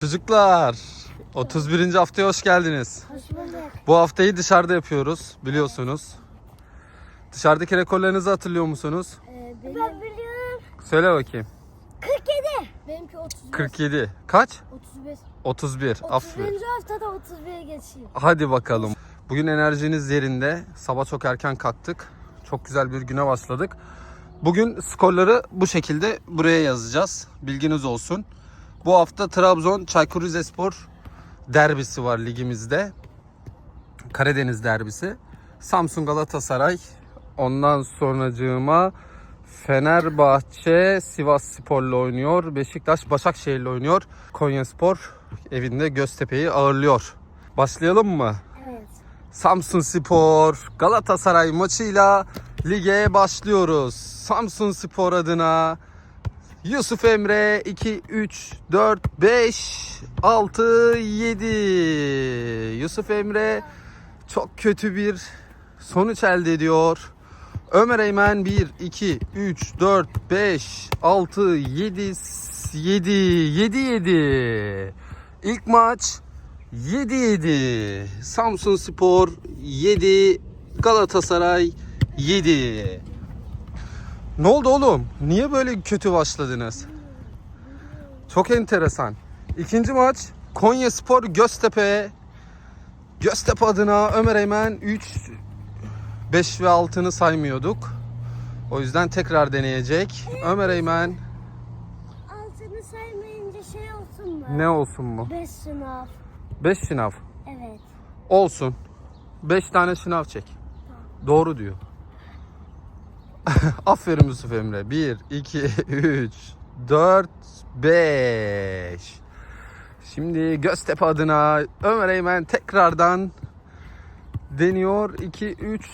Çocuklar 31. haftaya hoş geldiniz. Hoş bulduk. Bu haftayı dışarıda yapıyoruz biliyorsunuz. Dışarıdaki rekorlarınızı hatırlıyor musunuz? Ee, benim... Ben biliyorum. Söyle bakayım. 47. Benimki 35. 47. Kaç? 35. 31. 31. Aferin. haftada 31'e geçeyim. Hadi bakalım. Bugün enerjiniz yerinde. Sabah çok erken kalktık. Çok güzel bir güne başladık. Bugün skorları bu şekilde buraya yazacağız. Bilginiz olsun. Bu hafta Trabzon Çaykur Rizespor derbisi var ligimizde. Karadeniz derbisi. Samsun Galatasaray. Ondan sonracığıma Fenerbahçe Sivas Spor'la oynuyor. Beşiktaş Başakşehir'le oynuyor. Konya Spor evinde Göztepe'yi ağırlıyor. Başlayalım mı? Evet. Samsun Spor Galatasaray maçıyla lige başlıyoruz. Samsun Spor adına Yusuf Emre 2 3 4 5 6 7 Yusuf Emre çok kötü bir sonuç elde ediyor. Ömer Eymen 1 2 3 4 5 6 7 7 7 7 İlk maç 7-7. Samsun Spor 7. Galatasaray 7. Ne oldu oğlum? Niye böyle kötü başladınız? Çok enteresan. İkinci maç Konya Spor Göztepe. Göztepe adına Ömer Eymen 3 5 ve 6'nı saymıyorduk. O yüzden tekrar deneyecek. Ömer Eymen Altını saymayınca şey olsun mu? ne olsun mu? 5 sınav. 5 şınav. Evet. Olsun. 5 tane şınav çek. Doğru diyor. Aferin Yusuf Emre. 1, 2, 3, 4, 5. Şimdi Göztepe adına Ömer Eymen tekrardan deniyor. 2, 3,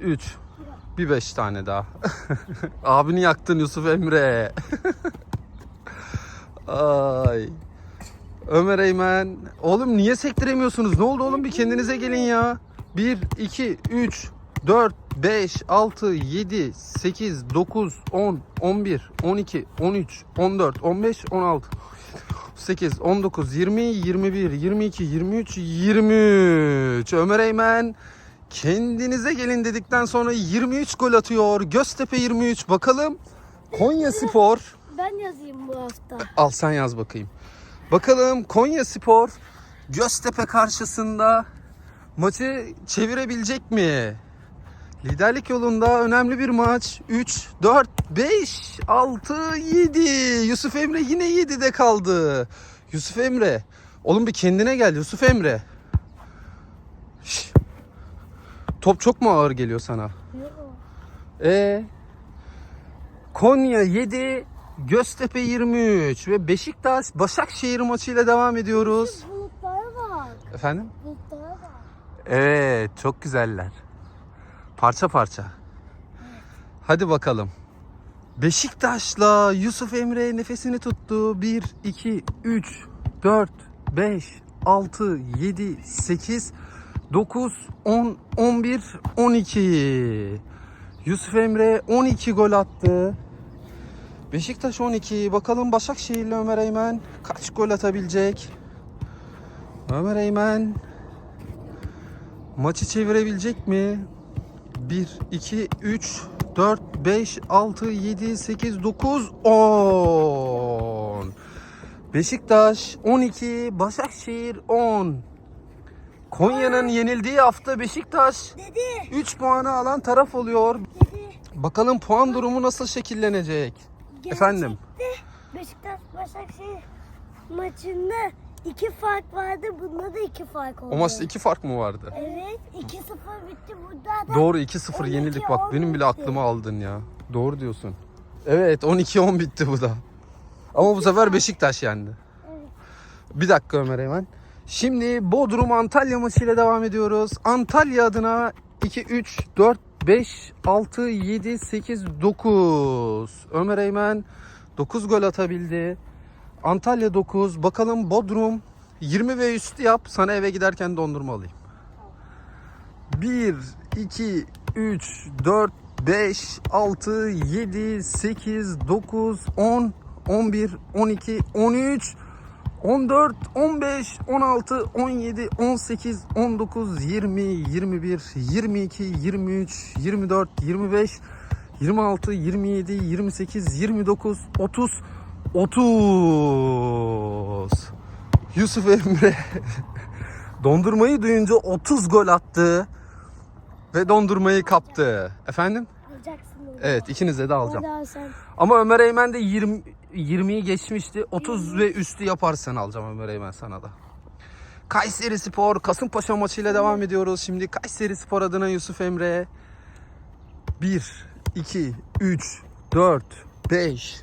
3. Bir 5 tane daha. Abini yaktın Yusuf Emre. Ay. Ömer Eymen. Oğlum niye sektiremiyorsunuz? Ne oldu oğlum bir kendinize gelin ya. 1, 2, 3, 4, 5, 6, 7, 8, 9, 10, 11, 12, 13, 14, 15, 16, 8, 19, 20, 21, 22, 23, 23. Ömer Eymen kendinize gelin dedikten sonra 23 gol atıyor. Göztepe 23. Bakalım Konya Spor Ben yazayım bu hafta. Al sen yaz bakayım. Bakalım Konya Spor Göztepe karşısında maçı çevirebilecek mi? Liderlik yolunda önemli bir maç. 3, 4, 5, 6, 7. Yusuf Emre yine 7'de kaldı. Yusuf Emre. Oğlum bir kendine gel Yusuf Emre. Şş. Top çok mu ağır geliyor sana? Yok. E Konya 7, Göztepe 23 ve Beşiktaş Başakşehir maçıyla devam ediyoruz. Bulutlara bak. Efendim? Bulutlara bak. Evet, çok güzeller. Parça parça. Hadi bakalım. Beşiktaş'la Yusuf Emre nefesini tuttu. 1, 2, 3, 4, 5, 6, 7, 8, 9, 10, 11, 12. Yusuf Emre 12 gol attı. Beşiktaş 12. Bakalım Başakşehir'le Ömer Eymen kaç gol atabilecek? Ömer Eymen maçı çevirebilecek mi? 1, 2, 3, 4, 5, 6, 7, 8, 9, 10. Beşiktaş 12, Başakşehir 10. Konya'nın yenildiği hafta Beşiktaş Dedi. 3 puanı alan taraf oluyor. Dedi. Bakalım puan durumu nasıl şekillenecek? Efendim? Beşiktaş Başakşehir maçında iki fark vardı. Bunda da iki fark oldu. O maçta 2 fark mı vardı? Evet. 2-0 bitti. Burada da Doğru 2-0 12 yenildik bak benim bile 10 aklımı aldın ya. Doğru diyorsun. Evet 12-10 bitti bu da. Ama bu sefer Beşiktaş yendi. Bir dakika Ömer hemen. Şimdi Bodrum Antalya maçıyla devam ediyoruz. Antalya adına 2, 3, 4, 5, 6, 7, 8, 9. Ömer Eymen 9 gol atabildi. Antalya 9. Bakalım Bodrum 20 ve üstü yap. Sana eve giderken dondurma alayım. 1, 2, 3, 4, 5, 6, 7, 8, 9, 10, 11, 12, 13, 14, 15, 16, 17, 18, 19, 20, 21, 22, 23, 24, 25, 26, 27, 28, 29, 30, 30. Yusuf Emre dondurmayı duyunca 30 gol attı ve dondurmayı kaptı. Efendim? Alacaksın. Evet ikinize de alacağım. Hadi al sen. Ama Ömer Eymen de 20 20'yi geçmişti. 30 ve üstü yaparsan alacağım Ömer Eymen sana da. Kayseri Spor Kasımpaşa maçıyla devam ediyoruz. Şimdi Kayseri Spor adına Yusuf Emre 1 2 3 4 5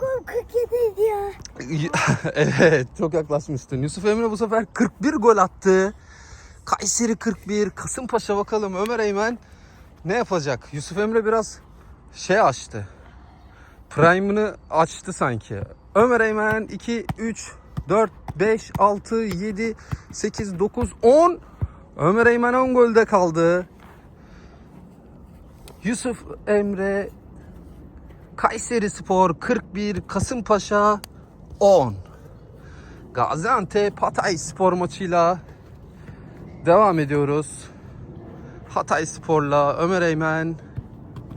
Yakup 47 idi ya. evet çok yaklaşmıştın. Yusuf Emre bu sefer 41 gol attı. Kayseri 41, Kasımpaşa bakalım Ömer Eymen ne yapacak? Yusuf Emre biraz şey açtı. Prime'ını açtı sanki. Ömer Eymen 2, 3, 4, 5, 6, 7, 8, 9, 10. Ömer Eymen 10 golde kaldı. Yusuf Emre Kayseri Spor 41, Kasımpaşa 10. Gaziantep Hatay Spor maçıyla devam ediyoruz. Hatay Spor'la Ömer Eymen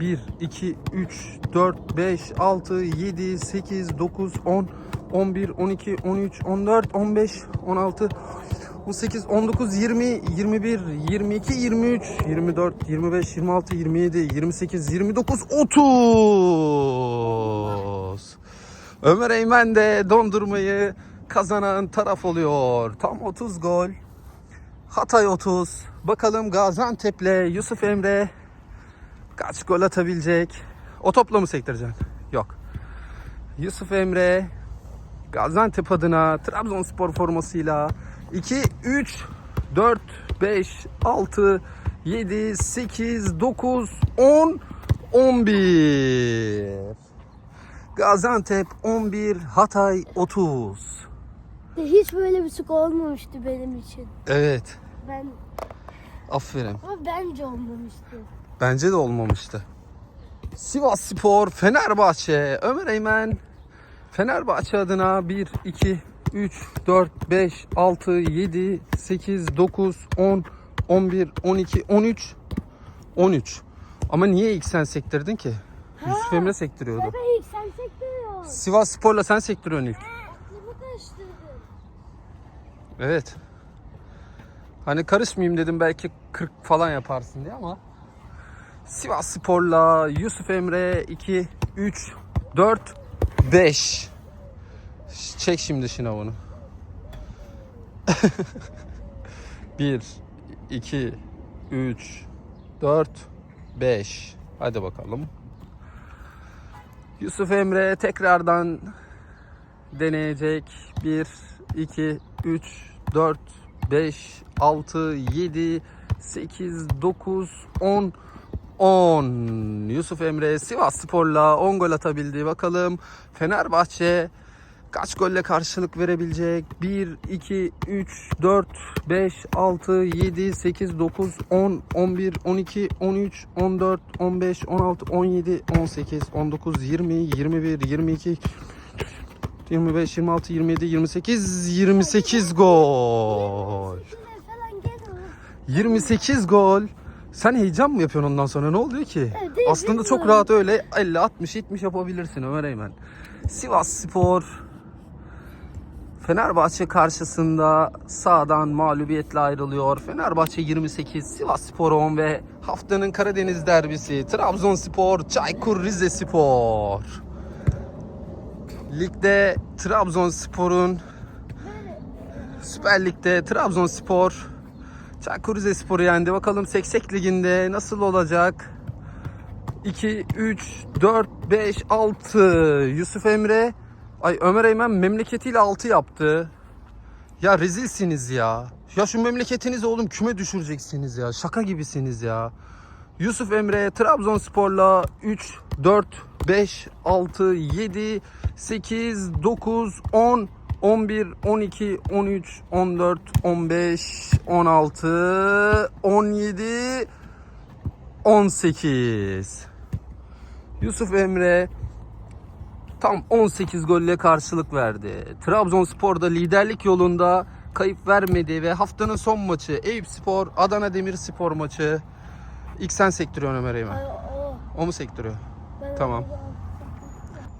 1, 2, 3, 4, 5, 6, 7, 8, 9, 10, 11, 12, 13, 14, 15, 16, 18, 19, 20, 21, 22, 23, 24, 25, 26, 27, 28, 29, 30. Ömer Eymen de dondurmayı kazanan taraf oluyor. Tam 30 gol. Hatay 30. Bakalım Gaziantep'le Yusuf Emre kaç gol atabilecek? O topla mı sektireceksin? Yok. Yusuf Emre Gaziantep adına Trabzonspor formasıyla 2, 3, 4, 5, 6, 7, 8, 9, 10, 11. Gaziantep 11, Hatay 30. Hiç böyle bir skor olmamıştı benim için. Evet, Ben aferin. ama bence olmamıştı. Bence de olmamıştı. Sivas Spor, Fenerbahçe, Ömer Eymen. Fenerbahçe adına 1, 2, 3, 4, 5, 6, 7, 8, 9, 10, 11, 12, 13, 13. Ama niye ilk sen sektirdin ki? Yusuf Emre sektiriyordu. Ben ilk sen sektiriyor. Sivas Spor'la sen sektiriyorsun ilk. Aklımı karıştırdın. Evet. Hani karışmayayım dedim belki 40 falan yaparsın diye ama Sivas Spor'la Yusuf Emre 2 3 4 5 Çek şimdi şınavını. 1 2 3 4 5 Hadi bakalım. Yusuf Emre tekrardan deneyecek. 1, 2, 3, 4, 5, 6, 7, 8, 9, 10, 10. Yusuf Emre Sivas Spor'la 10 gol atabildi. Bakalım Fenerbahçe kaç golle karşılık verebilecek? 1, 2, 3, 4, 5, 6, 7, 8, 9, 10, 11, 12, 13, 14, 15, 16, 17, 18, 19, 20, 21, 22, 25, 26, 27, 28, 28 gol. Şuraya falan gel oğlum. 28 gol. Sen heyecan mı yapıyorsun ondan sonra? Ne oluyor ki? Evet, Aslında çok rahat öyle 50, 60, 70 yapabilirsin Ömer Eymen. Sivas Spor Fenerbahçe karşısında sağdan mağlubiyetle ayrılıyor. Fenerbahçe 28, Sivas Spor 10 ve haftanın Karadeniz derbisi Trabzonspor, Çaykur Rizespor. Ligde Trabzonspor'un Süper Lig'de Trabzonspor Çaykur Rizespor'u yendi. Bakalım Seksek Ligi'nde nasıl olacak? 2, 3, 4, 5, 6. Yusuf Emre, ay Ömer Eymen memleketiyle 6 yaptı. Ya rezilsiniz ya. Ya şu memleketinizi oğlum küme düşüreceksiniz ya. Şaka gibisiniz ya. Yusuf Emre Trabzonspor'la 3, 4, 5, 6, 7, 8, 9, 10, 11, 12, 13, 14, 15, 16, 17, 18. Yusuf Emre tam 18 golle karşılık verdi. Trabzonspor'da liderlik yolunda kayıp vermedi ve haftanın son maçı Eyüp Spor Adana Demirspor maçı. İlk sen sektiriyorsun Ömer Eymen. O. Mu sektiriyor? Ben Tamam.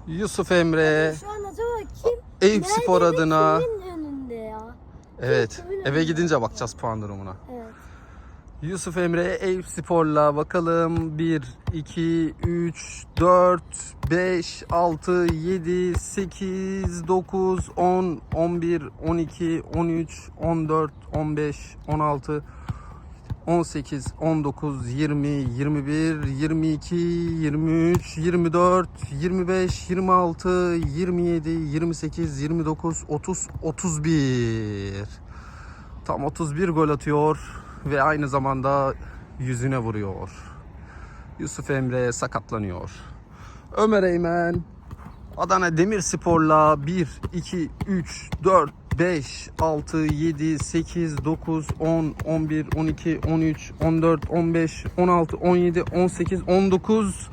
Yusuf Emre Şu an acaba kim? Eyüp Spor adına evet eve gidince bakacağız puan durumuna. Evet. Yusuf Emre Eyüp Spor'la bakalım 1, 2, 3, 4, 5, 6, 7, 8, 9, 10, 11, 12, 13, 14, 15, 16, 18, 19, 20, 21, 22, 23, 24, 25, 26, 27, 28, 29, 30, 31. Tam 31 gol atıyor ve aynı zamanda yüzüne vuruyor. Yusuf Emre sakatlanıyor. Ömer Eymen Adana Demirspor'la 1, 2, 3, 4, 5, 6, 7, 8, 9, 10, 11, 12, 13, 14, 15, 16, 17, 18, 19,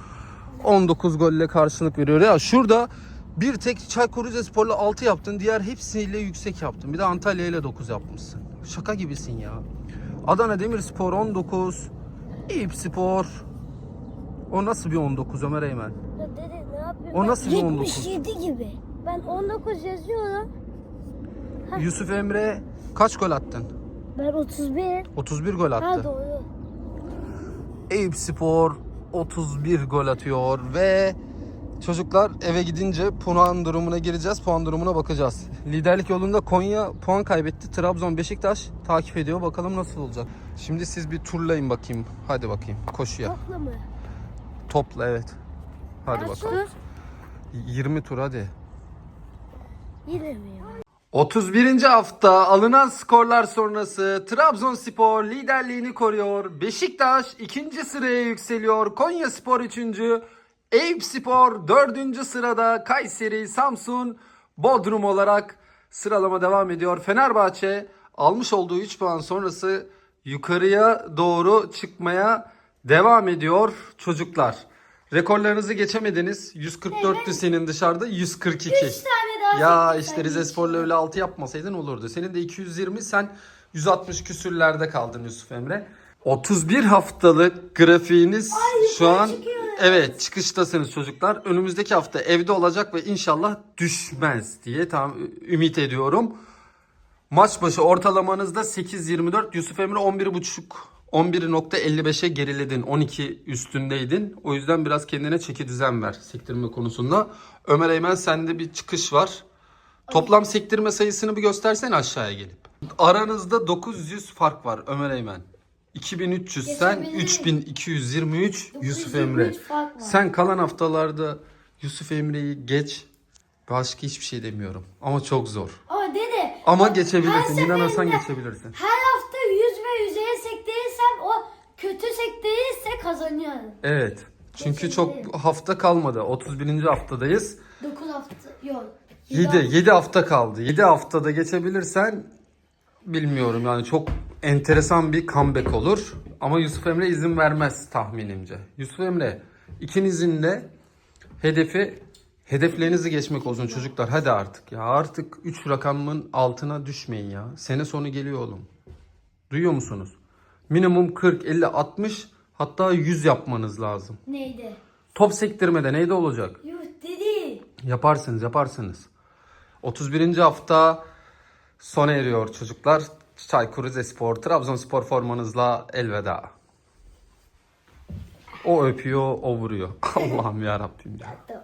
19 golle karşılık veriyor. Ya şurada bir tek Çaykur Rizespor'la 6 yaptın. Diğer hepsiyle yüksek yaptın. Bir de Antalya ile 9 yapmışsın. Şaka gibisin ya. Adana Demirspor 19. Eyüp Spor. O nasıl bir 19 Ömer Eymen? Ya dede ne yapıyorsun? O nasıl bir 19? 77 gibi. Ben 19 yazıyorum. Yusuf Emre kaç gol attın? Ben 31. 31 gol Ha attı. doğru. Eyüp Spor 31 gol atıyor ve çocuklar eve gidince puan durumuna gireceğiz. Puan durumuna bakacağız. Liderlik yolunda Konya puan kaybetti. Trabzon Beşiktaş takip ediyor. Bakalım nasıl olacak. Şimdi siz bir turlayın bakayım. Hadi bakayım koşuya. Topla mı? Topla evet. Hadi Kaç bakalım. tur? 20 tur hadi. Yine mi ya? 31. hafta alınan skorlar sonrası Trabzonspor liderliğini koruyor. Beşiktaş ikinci sıraya yükseliyor. Konya Spor 3. Eyüp Spor 4. sırada. Kayseri, Samsun, Bodrum olarak sıralama devam ediyor. Fenerbahçe almış olduğu 3 puan sonrası yukarıya doğru çıkmaya devam ediyor çocuklar. Rekorlarınızı geçemediniz. 144'tü senin dışarıda 142. tane daha Ya işte Rize Spor'la öyle 6 yapmasaydın olurdu. Senin de 220 sen 160 küsürlerde kaldın Yusuf Emre. 31 haftalık grafiğiniz şu an çıkıyor. Evet çıkıştasınız çocuklar. Önümüzdeki hafta evde olacak ve inşallah düşmez diye tam ümit ediyorum. Maç başı ortalamanızda 8.24 Yusuf Emre 11.5 11.55'e geriledin. 12 üstündeydin. O yüzden biraz kendine çeki düzen ver sektirme konusunda. Ömer Eymen sende bir çıkış var. Toplam sektirme sayısını bir göstersen aşağıya gelip. Aranızda 900 fark var Ömer Eymen. 2300 sen Geçebilirim. 3223 Yusuf 923 Emre. Sen kalan haftalarda Yusuf Emre'yi geç. Başka hiçbir şey demiyorum. Ama çok zor. Ama dede. Ama geçebilirsin. İnanırsan geçebilirsin. Her hafta 100 ve üzeri sektirirsem o kötü sektirirse kazanıyorum. Evet. Çünkü çok hafta kalmadı. 31. haftadayız. 9 hafta yok. 7 7 hafta kaldı. 7 haftada geçebilirsen bilmiyorum yani çok enteresan bir comeback olur. Ama Yusuf Emre izin vermez tahminimce. Yusuf Emre ikinizin de hedefi hedeflerinizi geçmek olsun çocuklar. Hadi artık ya. Artık 3 rakamın altına düşmeyin ya. Sene sonu geliyor oğlum. Duyuyor musunuz? Minimum 40, 50, 60 hatta 100 yapmanız lazım. Neydi? Top sektirmede neyde olacak? Yuh dedi. Yaparsınız yaparsınız. 31. hafta sona eriyor çocuklar. Çaykur Rizespor, Trabzonspor formanızla elveda. O öpüyor, o vuruyor. Allah'ım ya Rabbim ya.